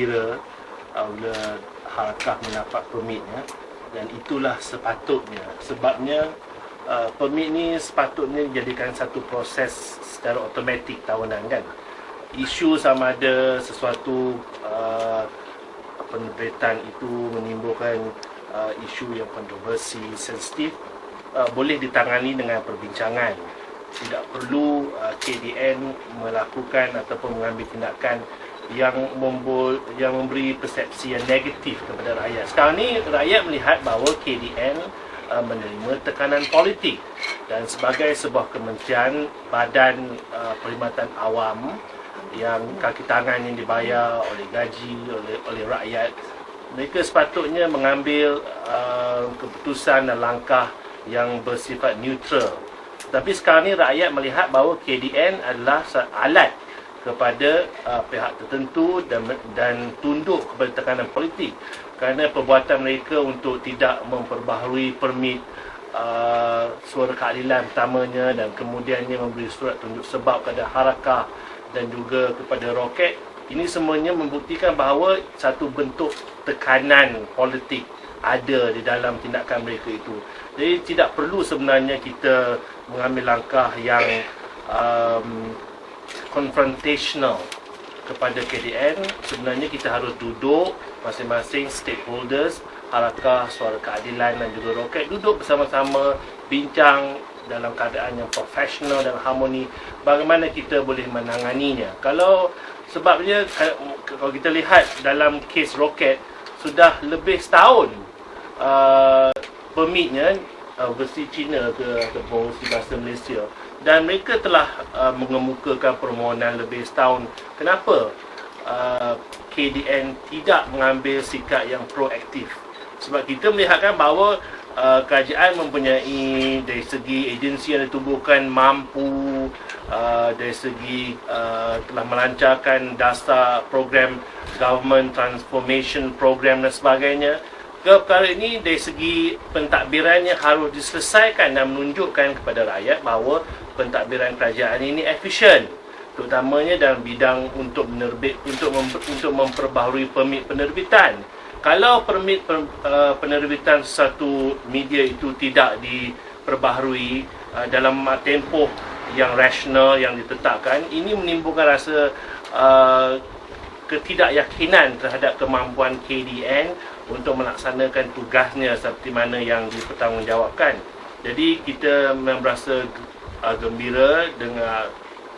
gembira apabila harakah mendapat permitnya dan itulah sepatutnya. Sebabnya uh, permit ni sepatutnya dijadikan satu proses secara automatik tahunan kan. Isu sama ada sesuatu uh, penerbitan itu menimbulkan uh, isu yang kontroversi sensitif uh, boleh ditangani dengan perbincangan. Tidak perlu uh, KDN melakukan ataupun mengambil tindakan yang membol, yang memberi persepsi yang negatif kepada rakyat. Sekarang ni rakyat melihat bahawa KDN uh, menerima tekanan politik dan sebagai sebuah kementerian badan uh, perkhidmatan awam yang kaki tangan yang dibayar oleh gaji oleh oleh rakyat mereka sepatutnya mengambil uh, keputusan dan langkah yang bersifat neutral tapi sekarang ni rakyat melihat bahawa KDN adalah alat kepada uh, pihak tertentu dan dan tunduk kepada tekanan politik kerana perbuatan mereka untuk tidak memperbaharui permit uh, suara keadilan pertamanya dan kemudiannya memberi surat tunjuk sebab kepada harakah dan juga kepada roket ini semuanya membuktikan bahawa satu bentuk tekanan politik ada di dalam tindakan mereka itu. Jadi tidak perlu sebenarnya kita mengambil langkah yang um, confrontational kepada KDN sebenarnya kita harus duduk masing-masing stakeholders harakah suara keadilan dan juga roket duduk bersama-sama bincang dalam keadaan yang profesional dan harmoni. Bagaimana kita boleh menanganinya? Kalau sebabnya kalau kita lihat dalam kes roket sudah lebih setahun uh, permitnya uh, versi China ke ataupun versi bahasa Malaysia dan mereka telah uh, mengemukakan permohonan lebih setahun. Kenapa uh, KDN tidak mengambil sikap yang proaktif? Sebab kita melihatkan bahawa uh, kerajaan mempunyai dari segi agensi yang ditubuhkan mampu uh, dari segi uh, telah melancarkan dasar program government transformation program dan sebagainya perkara ini dari segi pentadbirannya harus diselesaikan dan menunjukkan kepada rakyat bahawa pentadbiran kerajaan ini efisien. Terutamanya dalam bidang untuk menerbit untuk mem, untuk memperbaharui permit penerbitan. Kalau permit per, uh, penerbitan satu media itu tidak diperbaharui uh, dalam tempoh yang rasional yang ditetapkan ini menimbulkan rasa uh, ketidakyakinan terhadap kemampuan KDN untuk melaksanakan tugasnya seperti mana yang dipertanggungjawabkan. Jadi kita memang berasa uh, gembira dengan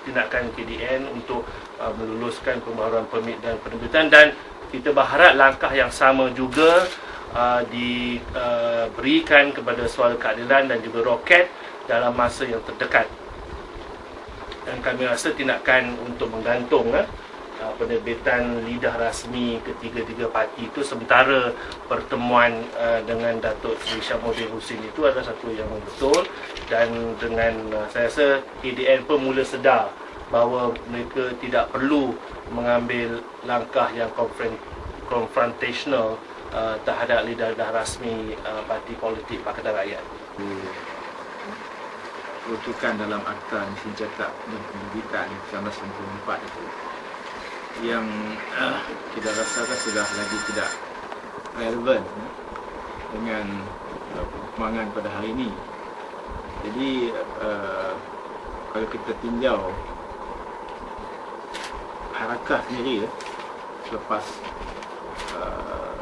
tindakan KDN untuk uh, meluluskan pembaharuan permit dan penerbitan dan kita berharap langkah yang sama juga uh, diberikan uh, kepada soal keadilan dan juga roket dalam masa yang terdekat. Dan kami rasa tindakan untuk menggantung uh, Uh, penerbitan lidah rasmi ketiga-tiga parti itu sementara pertemuan uh, dengan Datuk Seri Syamuddin Husin itu adalah satu yang betul dan dengan uh, saya rasa KDN pun mula sedar bahawa mereka tidak perlu mengambil langkah yang confrontational uh, terhadap lidah-lidah rasmi uh, parti politik Pakatan Rakyat. Hmm. Rujukan dalam akta mesin cetak penerbitan 1994 itu yang uh, kita rasakan sudah lagi tidak relevan uh, dengan uh, perkembangan pada hari ini. Jadi uh, kalau kita tinjau harakah sendiri ya, selepas uh,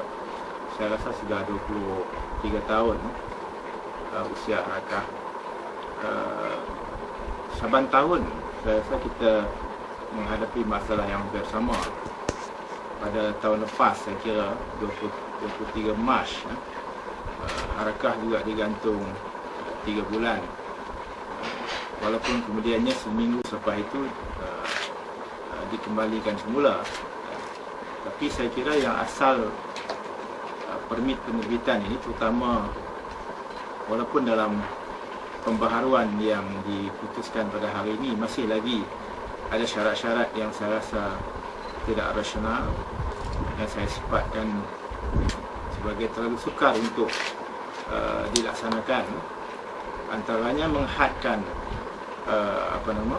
saya rasa sudah 23 tahun uh, usia harakah uh, saban tahun saya rasa kita menghadapi masalah yang hampir sama pada tahun lepas saya kira 20, 23 Mac ya. harakah juga digantung 3 bulan walaupun kemudiannya seminggu selepas itu uh, dikembalikan semula tapi saya kira yang asal uh, permit penerbitan ini terutama walaupun dalam pembaharuan yang diputuskan pada hari ini masih lagi ada syarat-syarat yang saya rasa tidak rasional yang saya sifatkan sebagai terlalu sukar untuk uh, dilaksanakan antaranya menghadkan uh, apa nama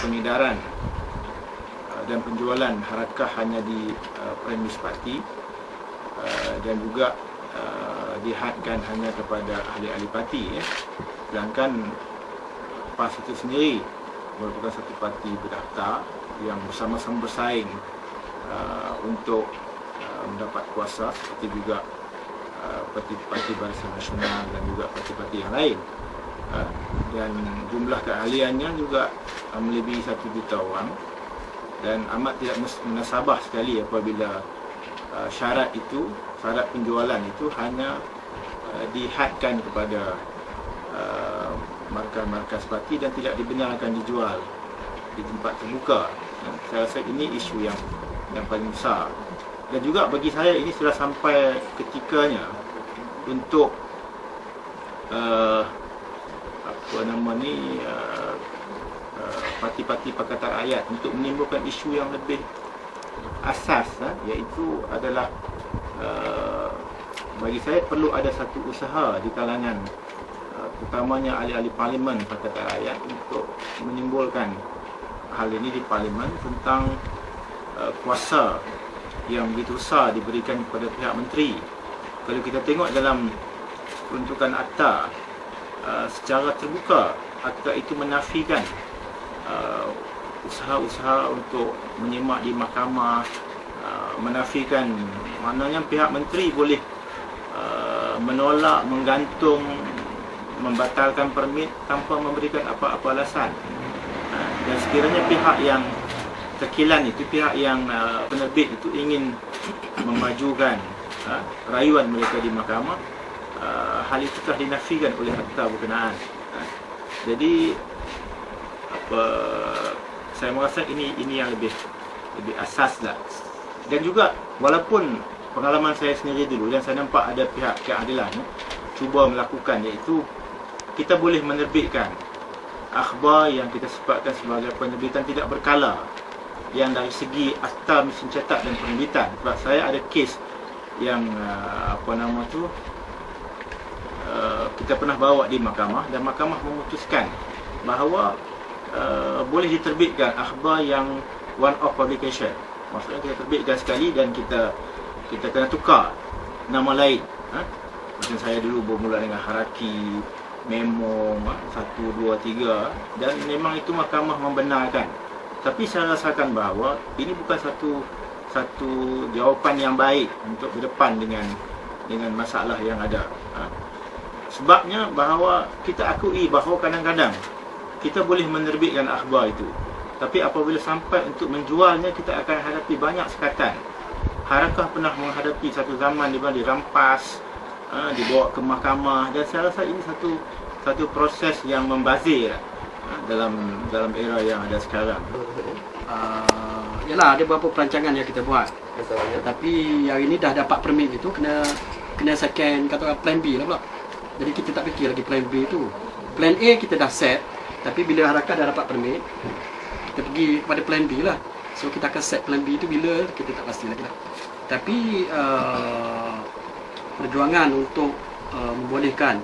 pengidaran uh, dan penjualan harakah hanya di uh, premis parti uh, dan juga uh, dihadkan hanya kepada ahli-ahli parti ya. Sedangkan PAS itu sendiri merupakan satu parti berdaftar yang bersama-sama bersaing uh, untuk uh, mendapat kuasa seperti juga uh, parti-parti Barisan Nasional dan juga parti-parti yang lain. Uh, dan jumlah keahliannya juga uh, melebihi satu juta orang dan amat tidak menasabah sekali apabila uh, syarat itu, syarat penjualan itu hanya uh, dihadkan kepada markas-markas parti dan tidak dibenarkan dijual di tempat terbuka. Saya rasa ini isu yang yang paling besar. Dan juga bagi saya ini sudah sampai ketikanya untuk uh, apa nama ni uh, uh, parti-parti Pakatan Rakyat untuk menimbulkan isu yang lebih asas uh, iaitu adalah uh, bagi saya perlu ada satu usaha di kalangan terutamanya ahli-ahli parlimen Pakatan Rakyat untuk menimbulkan hal ini di parlimen tentang uh, kuasa yang begitu besar diberikan kepada pihak menteri. Kalau kita tengok dalam peruntukan akta uh, secara terbuka, akta itu menafikan uh, usaha-usaha untuk menyemak di mahkamah, uh, menafikan maknanya pihak menteri boleh uh, menolak, menggantung membatalkan permit tanpa memberikan apa-apa alasan. Ha, dan sekiranya pihak yang tekilan itu, pihak yang uh, penerbit itu ingin memajukan uh, rayuan mereka di mahkamah, uh, hal itu telah dinafikan oleh akta berkenaan. Uh, jadi apa saya merasa ini ini yang lebih lebih asas lah. Dan juga walaupun pengalaman saya sendiri dulu dan saya nampak ada pihak keadilan cuba melakukan iaitu kita boleh menerbitkan akhbar yang kita sebutkan sebagai penerbitan tidak berkala yang dari segi akta mesin cetak dan penerbitan sebab saya ada kes yang uh, apa nama tu uh, kita pernah bawa di mahkamah dan mahkamah memutuskan bahawa uh, boleh diterbitkan akhbar yang one off publication maksudnya kita terbitkan sekali dan kita kita kena tukar nama lain ha? macam saya dulu bermula dengan Haraki memo satu dua tiga. Dan memang itu mahkamah membenarkan. Tapi saya rasakan bahawa ini bukan satu satu jawapan yang baik untuk ke depan dengan dengan masalah yang ada. Ha. sebabnya bahawa kita akui bahawa kadang-kadang kita boleh menerbitkan akhbar itu. Tapi apabila sampai untuk menjualnya kita akan hadapi banyak sekatan. Harakah pernah menghadapi satu zaman di mana dirampas ha, dibawa ke mahkamah dan saya rasa ini satu satu proses yang membazir ha, dalam dalam era yang ada sekarang. Uh, yalah ada beberapa perancangan yang kita buat. Betul, Tapi hari ini dah dapat permit itu kena kena second kata orang plan B lah pula. Jadi kita tak fikir lagi plan B tu. Plan A kita dah set tapi bila harakat dah dapat permit kita pergi kepada plan B lah. So kita akan set plan B itu bila kita tak pasti lagi lah. Tapi uh, perjuangan untuk uh, membolehkan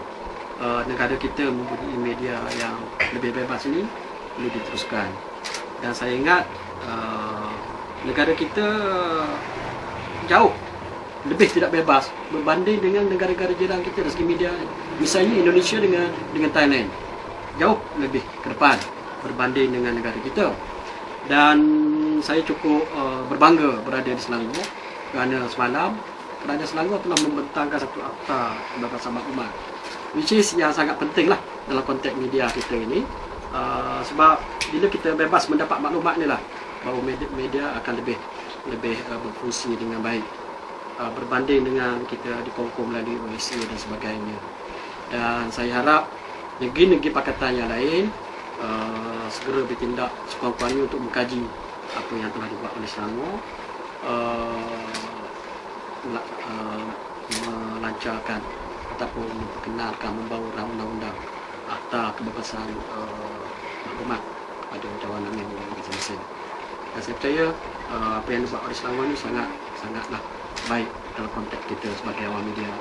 uh, negara kita mempunyai media yang lebih bebas ini perlu diteruskan. Dan saya ingat uh, negara kita jauh lebih tidak bebas berbanding dengan negara-negara jiran kita dari segi media. Misalnya Indonesia dengan dengan Thailand jauh lebih ke depan berbanding dengan negara kita. Dan saya cukup uh, berbangga berada di Selangor kerana semalam kerajaan Selangor telah membentangkan satu akta kebebasan maklumat which is yang sangat penting lah dalam konteks media kita ini. Uh, sebab bila kita bebas mendapat maklumat ni lah bahawa media, media akan lebih lebih uh, berfungsi dengan baik. Uh, berbanding dengan kita dikongkong melalui OSA dan sebagainya. Dan saya harap negeri-negeri pakatan yang lain uh, segera bertindak sekurang-kurangnya untuk mengkaji apa yang telah dibuat oleh Selangor. Uh, uh, melancarkan ataupun memperkenalkan membawa undang-undang akta kebebasan uh, maklumat kepada cawangan yang masing-masing. Dan saya percaya uh, apa yang dibuat oleh Selangor ini sangat sangatlah baik dalam konteks kita sebagai awam media.